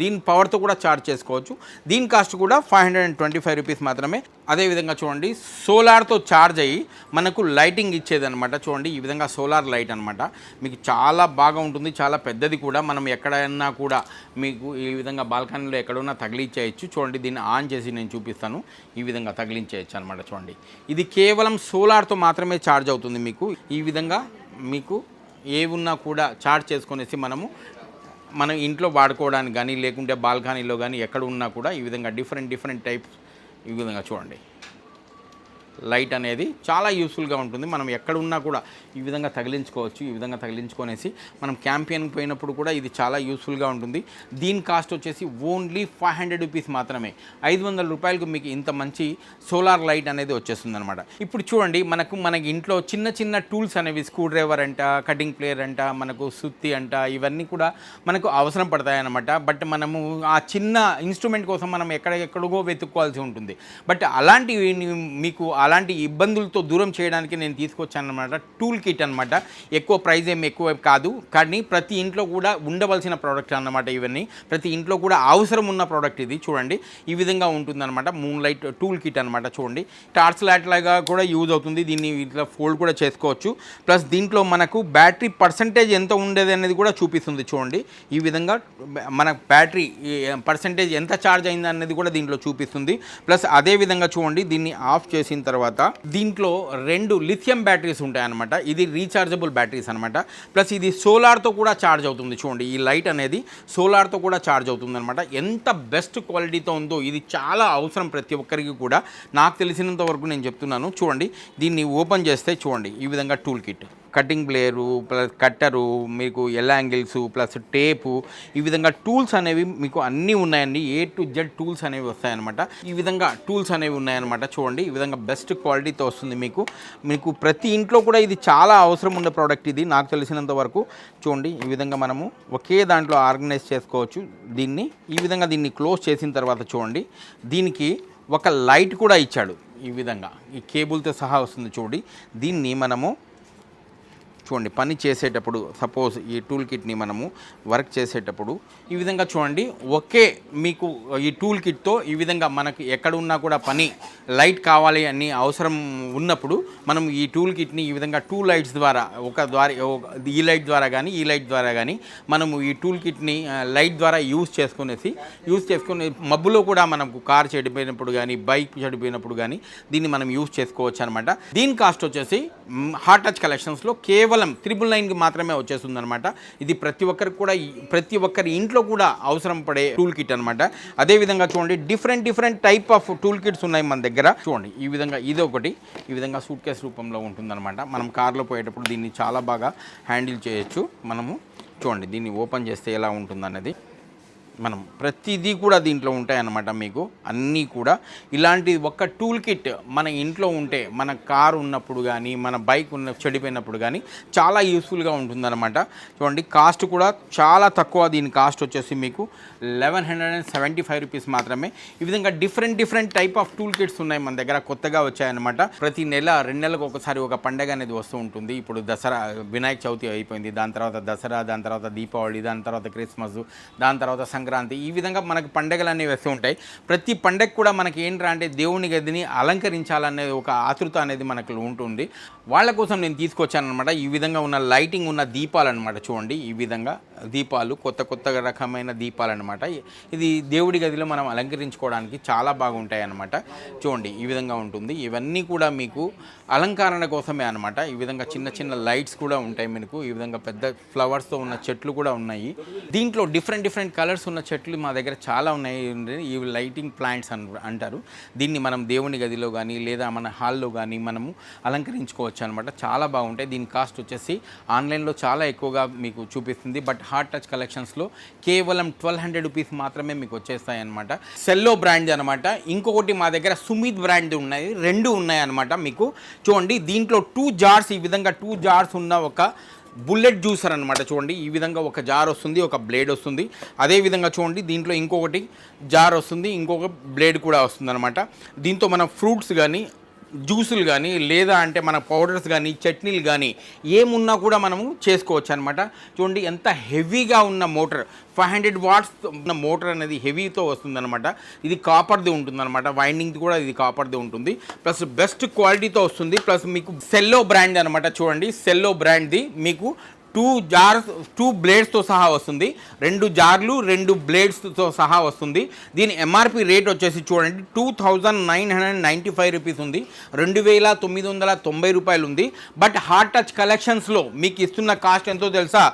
దీని పవర్తో కూడా ఛార్జ్ చేసుకోవచ్చు. దీని కాస్ట్ కూడా five hundred and twenty five rupees మాత్రమే. అదేవిధంగా చూడండి సోలార్తో ఛార్జ్ అయ్యి మనకు లైటింగ్ ఇచ్చేదన్నమాట. చూడండి ఈ విధంగా సోలార్ లైట్ అనమాట మీకు చాలా బాగా ఉంటుంది చాలా పెద్దది కూడా. మనం ఎక్కడైనా కూడా మీకు ఈ విధంగా బాల్కనీలో ఎక్కడున్నా తగిలించేయచ్చు చూడండి దీన్ని ఆన్ చేసి నేను చూపిస్తాను. ఈ విధంగా తగిలించేయచ్చు అనమాట చూడండి. ఇది కేవలం సోలార్తో మాత్రమే ఛార్జ్ అవుతుంది మీకు. ఈ విధంగా మీకు ఏ ఉన్నా కూడా ఛార్జ్ చేసుకునేసి మనము మనం ఇంట్లో వాడుకోవడానికి కానీ లేకుంటే బాల్కనీలో కానీ ఎక్కడ ఉన్నా కూడా ఈ విధంగా డిఫరెంట్ డిఫరెంట్ టైప్స్ ఈ విధంగా చూడండి. లైట్ అనేది చాలా యూస్ఫుల్గా ఉంటుంది. మనం ఎక్కడ ఉన్నా కూడా ఈ విధంగా తగిలించుకోవచ్చు ఈ విధంగా తగిలించుకొనేసి మనం క్యాంపియన్కి పోయినప్పుడు కూడా ఇది చాలా యూస్ఫుల్గా ఉంటుంది. దీని కాస్ట్ వచ్చేసి ఓన్లీ ఫైవ్ హండ్రెడ్ రూపీస్ మాత్రమే. ఐదు వందల రూపాయలకు మీకు ఇంత మంచి సోలార్ లైట్ అనేది వచ్చేస్తుంది అనమాట ఇప్పుడు చూడండి మనకు మనకి ఇంట్లో చిన్న చిన్న టూల్స్ అనేవి స్క్రూ డ్రైవర్ అంట కటింగ్ ప్లేయర్ అంట మనకు సుత్తి అంట ఇవన్నీ కూడా మనకు అవసరం పడతాయన్నమాట. బట్ మనము ఆ చిన్న ఇన్స్ట్రుమెంట్ కోసం మనం ఎక్కడెక్కడికో వెతుక్కోవాల్సి ఉంటుంది. బట్ అలాంటివి మీకు అలాంటి ఇబ్బందులతో దూరం చేయడానికి నేను తీసుకొచ్చాను అనమాట టూల్ కిట్ అనమాట ఎక్కువ ప్రైజ్ ఏమి ఎక్కువ కాదు. కానీ ప్రతి ఇంట్లో కూడా ఉండవలసిన ప్రోడక్ట్ అన్నమాట ఇవన్నీ. ప్రతి ఇంట్లో కూడా అవసరం ఉన్న ప్రోడక్ట్ ఇది చూడండి. ఈ విధంగా ఉంటుందన్నమాట. మూన్ లైట్ టూల్ కిట్ అనమాట చూడండి. టార్చ్ లైట్ లాగా కూడా యూజ్ అవుతుంది. దీన్ని ఇట్లా ఫోల్డ్ కూడా చేసుకోవచ్చు. ప్లస్ దీంట్లో మనకు బ్యాటరీ పర్సంటేజ్ ఎంత ఉండేది అనేది కూడా చూపిస్తుంది చూడండి. ఈ విధంగా మన బ్యాటరీ పర్సంటేజ్ ఎంత ఛార్జ్ అయింది అనేది కూడా దీంట్లో చూపిస్తుంది. ప్లస్ అదే విధంగా చూడండి దీన్ని ఆఫ్ చేసిన తర్వాత తర్వాత దీంట్లో రెండు లిథియం బ్యాటరీస్ ఉంటాయన్నమాట. ఇది రీఛార్జబుల్ బ్యాటరీస్ అనమాట ప్లస్ ఇది సోలార్తో కూడా ఛార్జ్ అవుతుంది చూడండి. ఈ లైట్ అనేది సోలార్తో కూడా ఛార్జ్ అవుతుంది అనమాట ఎంత బెస్ట్ క్వాలిటీతో ఉందో ఇది చాలా అవసరం ప్రతి ఒక్కరికి కూడా. నాకు తెలిసినంత వరకు నేను చెప్తున్నాను. చూడండి దీన్ని ఓపెన్ చేస్తే చూడండి. ఈ విధంగా tool kit cutting plier plus cutter మీకు ఎల్ యాంగిల్స్ ప్లస్ టేపు ఈ విధంగా టూల్స్ అనేవి మీకు అన్నీ ఉన్నాయండి. ఏ టు జెడ్ టూల్స్ అనేవి వస్తాయన్నమాట. ఈ విధంగా టూల్స్ అనేవి ఉన్నాయన్నమాట. చూడండి ఈ విధంగా బెస్ట్ క్వాలిటీతో వస్తుంది మీకు. మీకు ప్రతి ఇంట్లో కూడా ఇది చాలా అవసరం ఉండే ప్రోడక్ట్ ఇది నాకు తెలిసినంత వరకు. చూడండి ఈ విధంగా మనము ఒకే దాంట్లో ఆర్గనైజ్ చేసుకోవచ్చు. దీన్ని ఈ విధంగా దీన్ని క్లోజ్ చేసిన తర్వాత చూడండి దీనికి ఒక లైట్ కూడా ఇచ్చాడు. ఈ విధంగా ఈ కేబుల్తో సహా వస్తుంది చూడండి. దీన్ని మనము చూడండి పని చేసేటప్పుడు సపోజ్ ఈ టూల్ కిట్ని మనము వర్క్ చేసేటప్పుడు ఈ విధంగా చూడండి ఒకే మీకు ఈ టూల్ కిట్తో ఈ విధంగా మనకు ఎక్కడ ఉన్నా కూడా పని లైట్ కావాలి అని అవసరం ఉన్నప్పుడు మనం ఈ టూల్ కిట్ని ఈ విధంగా టూ లైట్స్ ద్వారా ఒక ద్వారా ఒక- ఈ లైట్ ద్వారా కానీ ఈ లైట్ ద్వారా కానీ మనము ఈ టూల్ కిట్ని లైట్ ద్వారా యూజ్ చేసుకునేసి యూజ్ చేసుకుని మబ్బులో కూడా మనకు కార్ చెడిపోయినప్పుడు కానీ బైక్ చెడిపోయినప్పుడు కానీ దీన్ని మనం యూజ్ చేసుకోవచ్చు అనమాట దీని కాస్ట్ వచ్చేసి హార్ట్ టచ్ కలెక్షన్స్లో కేవలం త్రిబుల్ నైన్కి మాత్రమే వచ్చేస్తుంది అనమాట ఇది ప్రతి ఒక్కరికి కూడా ప్రతి ఒక్కరి ఇంట్లో కూడా అవసరం పడే టూల్ కిట్ అనమాట అదేవిధంగా చూడండి different different type of tool kits ఉన్నాయి మన దగ్గర. చూడండి ఈ విధంగా ఇది ఒకటి ఈ విధంగా సూట్ కేస్ రూపంలో ఉంటుందన్నమాట. మనం కార్లో పోయేటప్పుడు దీన్ని చాలా బాగా హ్యాండిల్ చేయొచ్చు. మనము చూడండి దీన్ని ఓపెన్ చేస్తే ఎలా ఉంటుందన్నది. మనం ప్రతిదీ కూడా దీంట్లో ఉంటాయన్నమాట మీకు అన్నీ కూడా. ఇలాంటి ఒక్క టూల్ కిట్ మన ఇంట్లో ఉంటే మన కార్ ఉన్నప్పుడు కానీ మన బైక్ ఉన్న చెడిపోయినప్పుడు కానీ చాలా యూస్ఫుల్గా ఉంటుందన్నమాట. చూడండి కాస్ట్ కూడా చాలా తక్కువ దీని కాస్ట్ వచ్చేసి మీకు eleven hundred and seventy five rupees మాత్రమే. ఈ విధంగా different different type of tool kits ఉన్నాయి మన దగ్గర కొత్తగా వచ్చాయన్నమాట. ప్రతి నెల రెండు నెలలకు ఒకసారి ఒక పండగ అనేది వస్తూ ఉంటుంది. ఇప్పుడు దసరా వినాయక చవితి అయిపోయింది. దాని తర్వాత దసరా దాని తర్వాత దీపావళి దాని తర్వాత క్రిస్మస్ దాని తర్వాత సంక్రాంతి సంక్రాంతి. ఈ విధంగా మనకు పండగలు అనేవి వస్తూ ఉంటాయి. ప్రతి పండగ కూడా మనకి ఏంట్రా అంటే దేవుని గదిని అలంకరించాలనేది ఒక ఆతృత అనేది మనకు ఉంటుంది. వాళ్ళ కోసం నేను తీసుకొచ్చాను అనమాట ఈ విధంగా ఉన్న లైటింగ్ ఉన్న దీపాలు అనమాట చూడండి. ఈ విధంగా దీపాలు కొత్త కొత్త రకమైన దీపాలు అనమాట ఇది దేవుడి గదిలో మనం అలంకరించుకోవడానికి చాలా బాగుంటాయి అన్నమాట చూడండి ఈ విధంగా ఉంటుంది. ఇవన్నీ కూడా మీకు అలంకరణ కోసమే అనమాట ఈ విధంగా చిన్న చిన్న లైట్స్ కూడా ఉంటాయి మీకు. ఈ విధంగా పెద్ద ఫ్లవర్స్తో ఉన్న చెట్లు కూడా ఉన్నాయి. దీంట్లో డిఫరెంట్ డిఫరెంట్ కలర్స్ ఉన్న చెట్లు మా దగ్గర చాలా ఉన్నాయి. ఈ లైటింగ్ ప్లాంట్స్ అన్ అంటారు. దీన్ని మనం దేవుని గదిలో కానీ లేదా మన హాల్లో కానీ మనము అలంకరించుకోవచ్చు అనమాట చాలా బాగుంటాయి. దీని కాస్ట్ వచ్చేసి ఆన్లైన్లో చాలా ఎక్కువగా మీకు చూపిస్తుంది. బట్ హార్ట్ టచ్ కలెక్షన్స్లో కేవలం ట్వెల్వ్ హండ్రెడ్ రూపీస్ మాత్రమే మీకు వచ్చేస్తాయి అనమాట సెల్లో బ్రాండ్ అనమాట ఇంకొకటి మా దగ్గర సుమిత్ బ్రాండ్ ఉన్నాయి. రెండు ఉన్నాయన్నమాట మీకు. చూడండి దీంట్లో టూ జార్స్ ఈ విధంగా టూ జార్స్ ఉన్న ఒక బుల్లెట్ జ్యూసర్ అనమాట చూడండి. ఈ విధంగా ఒక జార్ వస్తుంది ఒక బ్లేడ్ వస్తుంది. అదే విధంగా చూడండి దీంట్లో ఇంకొకటి జార్ వస్తుంది ఇంకొక బ్లేడ్ కూడా వస్తుంది అనమాట దీంతో మనం ఫ్రూట్స్ కానీ జ్యూసులు కానీ లేదా అంటే మన పౌడర్స్ కానీ చట్నీలు కానీ ఏమున్నా కూడా మనము చేసుకోవచ్చు అనమాట చూడండి ఎంత హెవీగా ఉన్న మోటార్ ఫైవ్ హండ్రెడ్ వాట్స్ ఉన్న మోటార్ అనేది హెవీతో వస్తుందన్నమాట. ఇది కాపర్ది ఉంటుందన్నమాట. వైండింగ్ కూడా ఇది కాపర్ది ఉంటుంది. ప్లస్ బెస్ట్ క్వాలిటీతో వస్తుంది. ప్లస్ మీకు సెల్లో బ్రాండ్ అనమాట చూడండి సెల్లో బ్రాండ్ది మీకు టూ జార్స్ టూ బ్లేడ్స్తో సహా వస్తుంది. రెండు జార్లు రెండు బ్లేడ్స్తో సహా వస్తుంది. దీని ఎంఆర్పి రేట్ వచ్చేసి చూడండి two thousand nine hundred ninety five rupees ఉంది. రెండు వేల తొమ్మిది వందల తొంభై రూపాయలు ఉంది. బట్ హార్ట్ టచ్ కలెక్షన్స్లో మీకు ఇస్తున్న కాస్ట్ ఎంతో తెలుసా?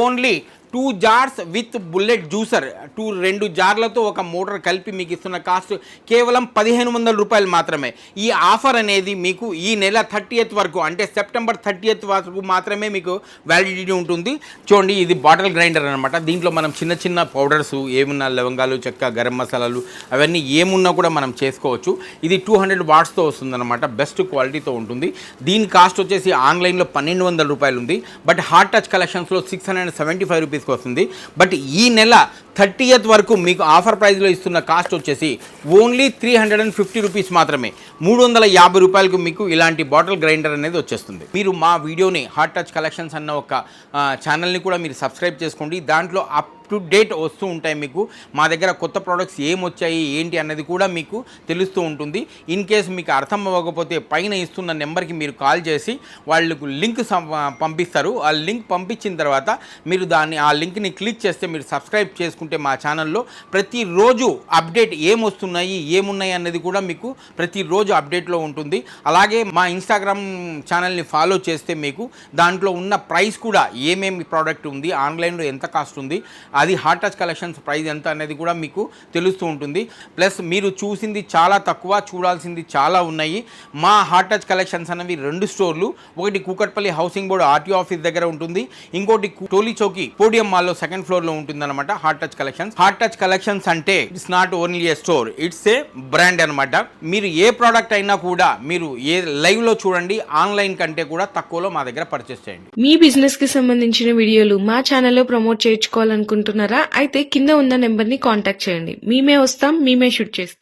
Only two jars with bullet juicer. Two రెండు జార్లతో ఒక మోటార్ కలిపి మీకు ఇస్తున్న కాస్ట్ కేవలం పదిహేను వందల రూపాయలు మాత్రమే. ఈ ఆఫర్ అనేది మీకు ఈ నెల థర్టీ వరకు అంటే సెప్టెంబర్ థర్టీ వరకు మాత్రమే మీకు వ్యాలిడిటీ ఉంటుంది. చూడండి ఇది బాటిల్ గ్రైండర్ అనమాట దీంట్లో మనం చిన్న చిన్న పౌడర్స్ ఏమున్నా లవంగాలు చెక్క గరం మసాలాలు అవన్నీ ఏమున్నా కూడా మనం చేసుకోవచ్చు. ఇది టూ హండ్రెడ్ వాట్స్తో వస్తుందన్నమాట. బెస్ట్ క్వాలిటీతో ఉంటుంది. దీని కాస్ట్ వచ్చేసి ఆన్లైన్లో పన్నెండు వందల రూపాయలు ఉంది. బట్ హార్ట్ టచ్ కలెక్షన్స్లో six hundred seventy five rupees వస్తుంది బట్ ఈ నెల థర్టీయత్ వరకు మీకు ఆఫర్ ప్రైస్లో ఇస్తున్న కాస్ట్ వచ్చేసి only three hundred and fifty rupees మాత్రమే. మూడు వందల యాభై రూపాయలకు మీకు ఇలాంటి బాటిల్ గ్రైండర్ అనేది వచ్చేస్తుంది. మీరు మా వీడియోని హాట్ టచ్ కలెక్షన్స్ అన్న ఒక ఛానల్ని కూడా మీరు సబ్స్క్రైబ్ చేసుకోండి. దాంట్లో అప్ టు డేట్ వస్తూ ఉంటాయి మీకు. మా దగ్గర కొత్త ప్రోడక్ట్స్ ఏమొచ్చాయి ఏంటి అన్నది కూడా మీకు తెలుస్తూ ఉంటుంది. ఇన్ కేస్ మీకు అర్థం అవ్వకపోతే పైన ఇస్తున్న నెంబర్కి మీరు కాల్ చేసి వాళ్ళకు లింక్ సం- పంపిస్తారు. ఆ లింక్ పంపించిన తర్వాత మీరు దాన్ని ఆ లింక్ని క్లిక్ చేస్తే మీరు సబ్స్క్రైబ్ చేసుకుంటారు చేసుకుంటే మా ఛానల్లో ప్రతిరోజు అప్డేట్ ఏమొస్తున్నాయి ఏమున్నాయి అన్నది కూడా మీకు ప్రతిరోజు అప్డేట్లో ఉంటుంది. అలాగే మా ఇన్స్టాగ్రామ్ ఛానల్ని ఫాలో చేస్తే మీకు దాంట్లో ఉన్న ప్రైస్ కూడా ఏమేమి ప్రోడక్ట్ ఉంది ఆన్లైన్లో ఎంత కాస్ట్ ఉంది అది హార్ట్ టచ్ కలెక్షన్స్ ప్రైస్ ఎంత అనేది కూడా మీకు తెలుస్తూ ఉంటుంది. ప్లస్ మీరు చూసింది చాలా తక్కువ చూడాల్సింది చాలా ఉన్నాయి. మా హార్ట్ టచ్ కలెక్షన్స్ అనేవి రెండు స్టోర్లు ఒకటి Kukatpally housing board RTO office దగ్గర ఉంటుంది ఇంకోటి టోలీ చౌకి పోడియం మాల్లో సెకండ్ ఫ్లోర్లో ఉంటుందన్నమాట Heart Touch Touch Collections Heart Touch Collections అంటే it's not only a store it's a brand అనమాట మీరు ఏ ప్రోడక్ట్ అయినా కూడా మీరు ఏ లైవ్లో చూడండి ఆన్లైన్ కంటే కూడా తక్కువలో మా దగ్గర పర్చేస్ చేయండి. మీ బిజినెస్కి సంబంధించిన వీడియోలు మా ఛానల్లో ప్రమోట్ చేయించుకోవాలనుకుంటున్నారా? అయితే కింద ఉన్న నెంబర్ని కాంటాక్ట్ చేయండి. మేమే వస్తాం మేమే షూట్ చేస్తాం.